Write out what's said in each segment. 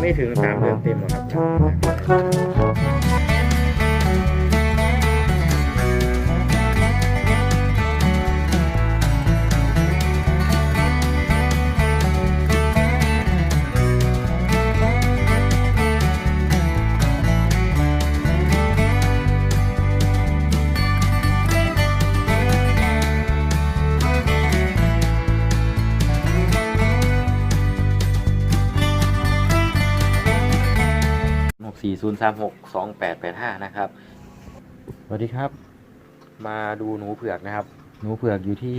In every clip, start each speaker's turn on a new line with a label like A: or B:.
A: ไม่ถึงสามเดือนเต็มหรอกครับ หกสี่ศูนย์สามหกสองแปดแปดห้านะครับ สวัสดีครับ มาดูหนูเผือกนะครับ หนูเผือกอยู่ที่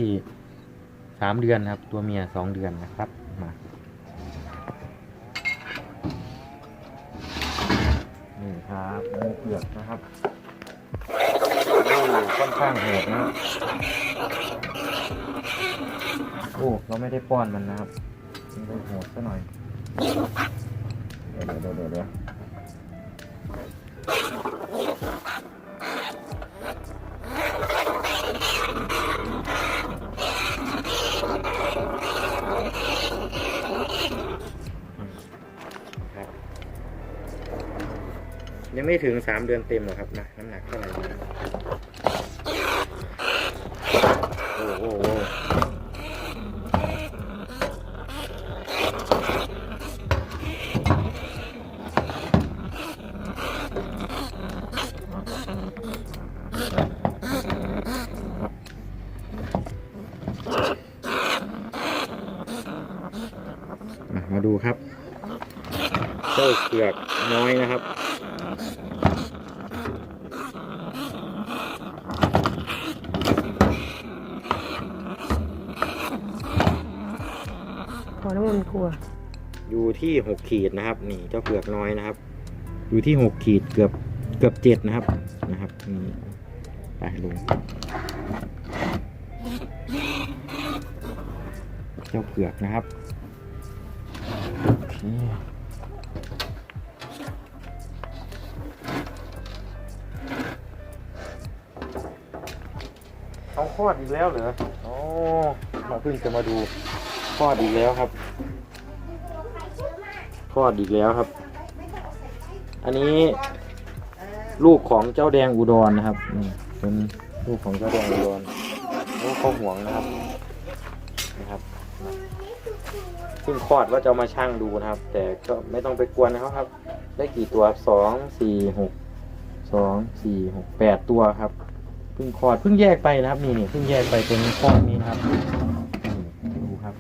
A: สามเดือนนะครับ ตัวเมียสองเดือนนะครับ มานี่ครับหนูเผือกนะครับโอ้ค่อนข้างโหดนะครับโอ้เราไม่ได้ป้อนมันนะครับมันเลยโหดซะหน่อยเดี๋ยวเดี๋ยวเดี๋ยว ไม่ถึงสามเดือนเต็มหรอครับนะน้ำหนักเท่าไหร่นะโอ้โหมาดูครับเจ้าเผือกน้อยนะครับ
B: ขอน้ำมันครัว
A: อยู่ที่หกขีดนะครับ นี่เจ้าเผือกน้อยนะครับ อยู่ที่หกขีดเกือบเกือบเจ็ดนะครับนะครับนี่ไปลงเจ้าเผือกนะครับโอเคเอาคลอดอีกแล้วเหรอ โอ้เราเพิ่งจะมาดู คลอดอีกแล้วครับคลอดอีกแล้วครับ อันนี้ลูกของเจ้าแดงอุดรนะครับนี่เป็นลูกของเจ้าแดงอุดรลูกเขาห่วงนะครับนะครับ ซึ่งคลอดว่าจะมาชั่งดูนะครับ แต่ก็ไม่ต้องไปกวนนะครับครับ ได้กี่ตัวสองสี่หกสองสี่หกแปดตัวครับเพิ่งคลอดเพิ่งแยกไปนะครับนี่นี่เพิ่งแยกไปเป็นคลอดนี้นะครับนี่ดูครับ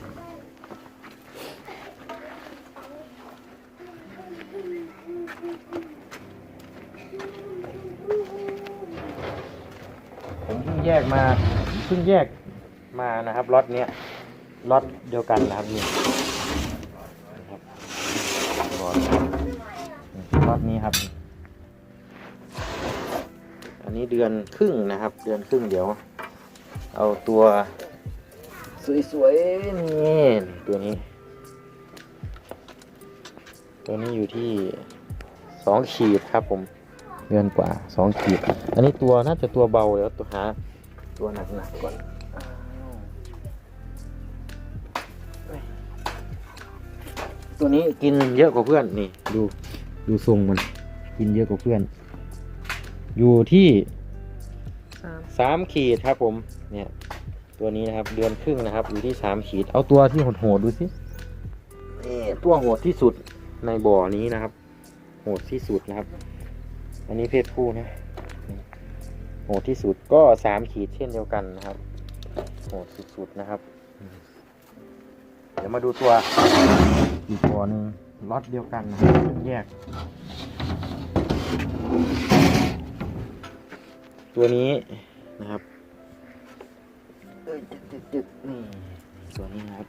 A: ผมเพิ่งแยกมาเพิ่ง แยกมานะครับล็อตเนี้ยล็อตเดียวกันนะครับนี่นะครับล็อตล็อตนี้ครับ อันนี้เดือนครึ่งนะครับ เดือนครึ่งเดี๋ยว เอาตัว สวยๆนี่ตัวนี้ ตัวนี้อยู่ที่สองขีดครับผมเดือนกว่าสองขีด อันนี้ตัวน่าจะตัวเบาเดี๋ยวตัวหา ตัวหนักๆก่อนอ้าวเอ้ยตัวนี้กินเยอะกว่าเพื่อนนี่ ดูดูทรงมันกินเยอะกว่าเพื่อน อยู่ที่
B: สาม
A: สามขีดครับผม เนี่ย ตัวนี้นะครับ เดือนครึ่งนะครับ อยู่ที่สามขีด เอาตัวที่โหดๆดูสินี่ตัวโหดที่สุดในบ่อนี้นะครับ โหดที่สุดนะครับ อันนี้เพศผู้นะนี่ โหดที่สุดก็สามขีดเช่นเดียวกันนะครับโหดสุดๆนะครับ เดี๋ยวมาดูตัวอีกตัวหนึ่งล็อตเดียวกันนะครับแยก ตัวนี้นะครับเอ้ยจึ๊กๆนี่ตัวนี้นะครับ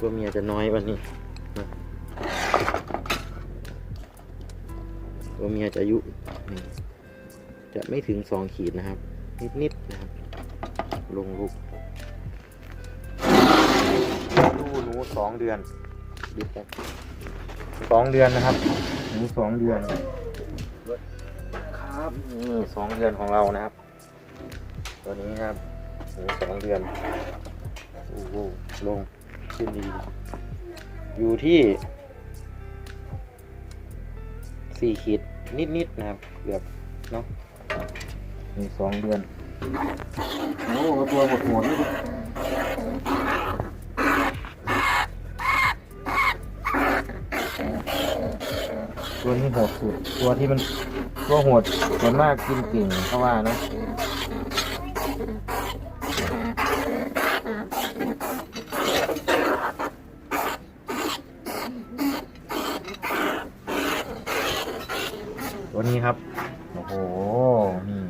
A: ตัวเมียจะน้อยวันนี้ ตัวเมียจะอายุนี่ จะไม่ถึงสองขีดนะครับ นิดๆนะครับ ลงลูกดูหนูสองเดือนดิบไปสองเดือนนะครับหนูสองเดือน ครับนี่สองเดือนของเรานะครับ ตัวนี้ครับหนูสองเดือนโอ้โหลงขึ้นดี อยู่ที่สี่ขีดนิดๆนะครับเกือบเนาะ มีสองเดือนโอ้โหตัวหดหัวนี่ดิตัวนี้โหดสุด ตัวที่มันตัวโหดส่วนมากกินเก่งเพราะว่านะตัวนี้ครับ โอ้โห นี่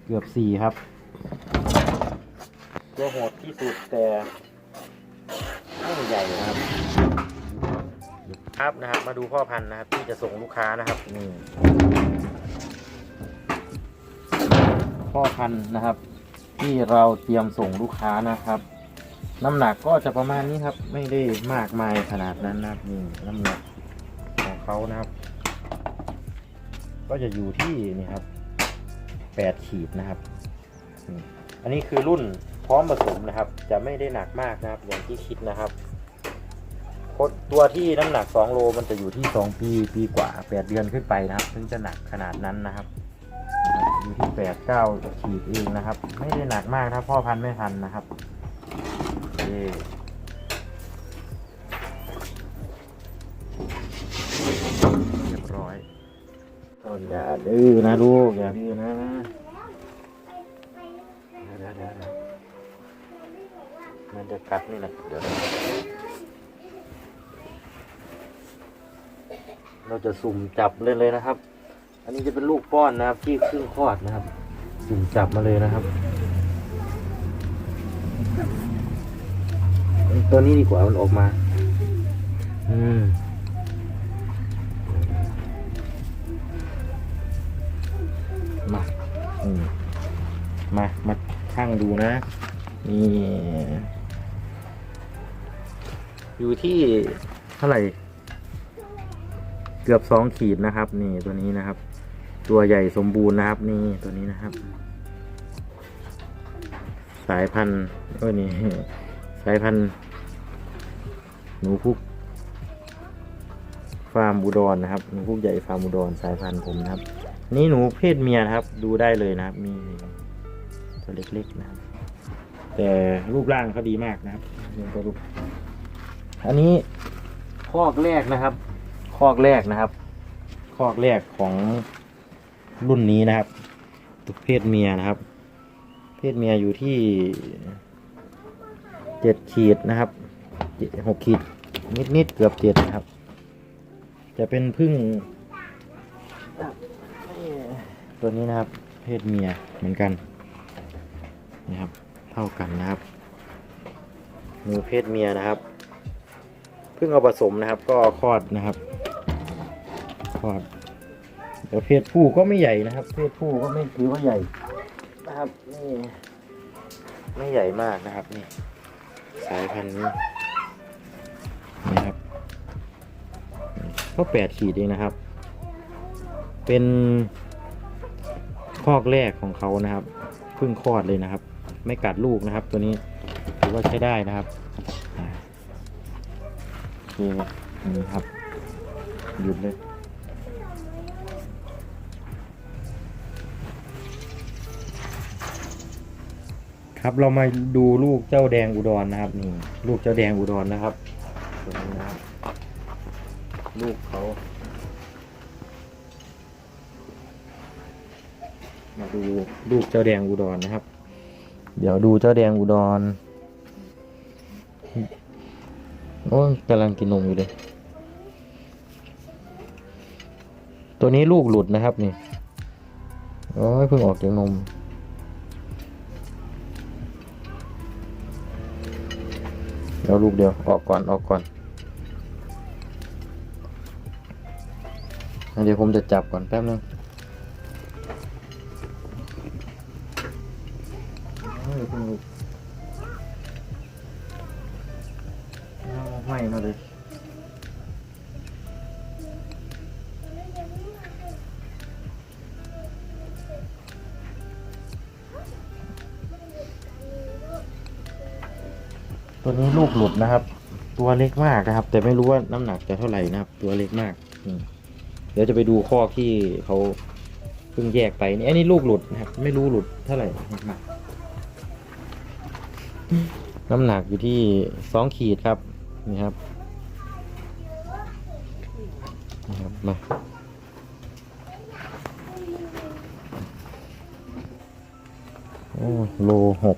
A: เกือบสี่ครับ ตัวโหดที่สุดแต่ไม่ใหญ่นะครับ ครับนะครับมาดูพ่อพันธุ์นะครับ ที่จะส่งลูกค้านะครับนี่พ่อพันธุ์นะครับ ที่เราเตรียมส่งลูกค้านะครับ น้ำหนักก็จะประมาณนี้ครับ ไม่ได้มากมายขนาดนั้นนะครับนี่น้ำหนักของเขานะครับ ก็จะอยู่ที่นี่ครับ แปดขีดนะครับ อันนี้คือรุ่นพร้อมผสมนะครับ จะไม่ได้หนักมากนะครับ อย่างที่คิดนะครับคตัวที่น้ำหนักสองโลมันจะอยู่ที่สองปี ปีกว่าแปดเดือนขึ้นไปนะครับ ถึงจะหนักขนาดนั้นนะครับ อยู่ที่แปดเก้าขีดเองนะครับ ไม่ได้หนักมากถ้าพ่อพันธุ์ไม่พันนะครับโอเค อย่าดื้อนะลูกอย่าดื้อนะเดี๋ยวเดี๋ยวเดี๋ยวมันจะกัดนี่แหละเดี๋ยวเราจะสุ่มจับเลยเลยนะครับ อันนี้จะเป็นลูกป้อนนะครับ ที่ครึ่งคลอดนะครับ สุ่มจับมาเลยนะครับ ตัวนี้ดีกว่ามันออกมา อืม มาอืมมา มาช่างดูนะ นี่ อยู่ที่เท่าไหร่ เกือบสองขีดนะครับ นี่ตัวนี้นะครับ ตัวใหญ่สมบูรณ์นะครับ นี่ตัวนี้นะครับ สายพันธุ์เออนี่ สายพันธุ์หนูพุกฟาร์มอุดรนะครับหนูพุกใหญ่ฟาร์มอุดรสายพันธุ์ผมนะครับ นี่หนูเพศเมียนะครับ ดูได้เลยนะครับ มีตัวเล็กๆนะครับ แต่รูปร่างเขาดีมากนะครับนี่ก็รูปอันนี้คอกแรกนะครับ คอกแรกนะครับ คอกแรกของรุ่นนี้นะครับตัวเพศเมียนะครับ เพศเมียอยู่ที่เจ็ดขีดนะครับเจ็ดหกขีดนิดนิดๆเกือบเจ็ดนะครับ จะเป็นพึ่ง ตัวนี้นะครับ เพศเมียเหมือนกันนะครับ เท่ากันนะครับหนูเพศเมียนะครับ เพิ่งเอาผสมนะครับ ก็คลอดนะครับคลอดแต่เพศผู้ก็ไม่ใหญ่นะครับ เพศผู้ก็ไม่ถือว่าใหญ่นะครับนี่ไม่ใหญ่มากนะครับนี่ สายพันธุ์นี้นะครับก็แปดขีดเองนะครับ เป็น คอกแรกของเขานะครับเพิ่งคลอดเลยนะครับ ไม่กัดลูกนะครับ ตัวนี้ถือว่าใช้ได้นะครับโอเคนี่ครับหยุดเลยครับเรามาดูลูกเจ้าแดงอุดรนะครับนี่ลูกเจ้าแดงอุดรนะครับตัวนี้นะครับ ลูกเขา ดูลูกเจ้าแดงอุดรนนะครับ เดี๋ยวดูเจ้าแดงอุดรโอ้กำลังกินนมอยู่เลย ตัวนี้ลูกหลุดนะครับนี่โอ้ยเพิ่งออกจากนม เดี๋ยวลูกเดียวออกก่อนออกก่อน เดี๋ยวผมจะจับก่อนแป๊บนึง เฮ้ยเพิ่งลุกเอาไม่มาเลยตัวนี้ลูกหลุดนะครับ ตัวเล็กมากนะครับ แต่ไม่รู้ว่าน้ำหนักจะเท่าไหร่นะครับ ตัวเล็กมากอืเดี๋ยวจะไปดูข้อที่เขาเพิ่งแยกไปนี่อันนี้ลูกหลุดนะครับ ไม่รู้หลุดเท่าไหร่นะครับ น้ำหนักอยู่ที่สองขีดครับนี่ครับนี่ครับมาโอ้โลหก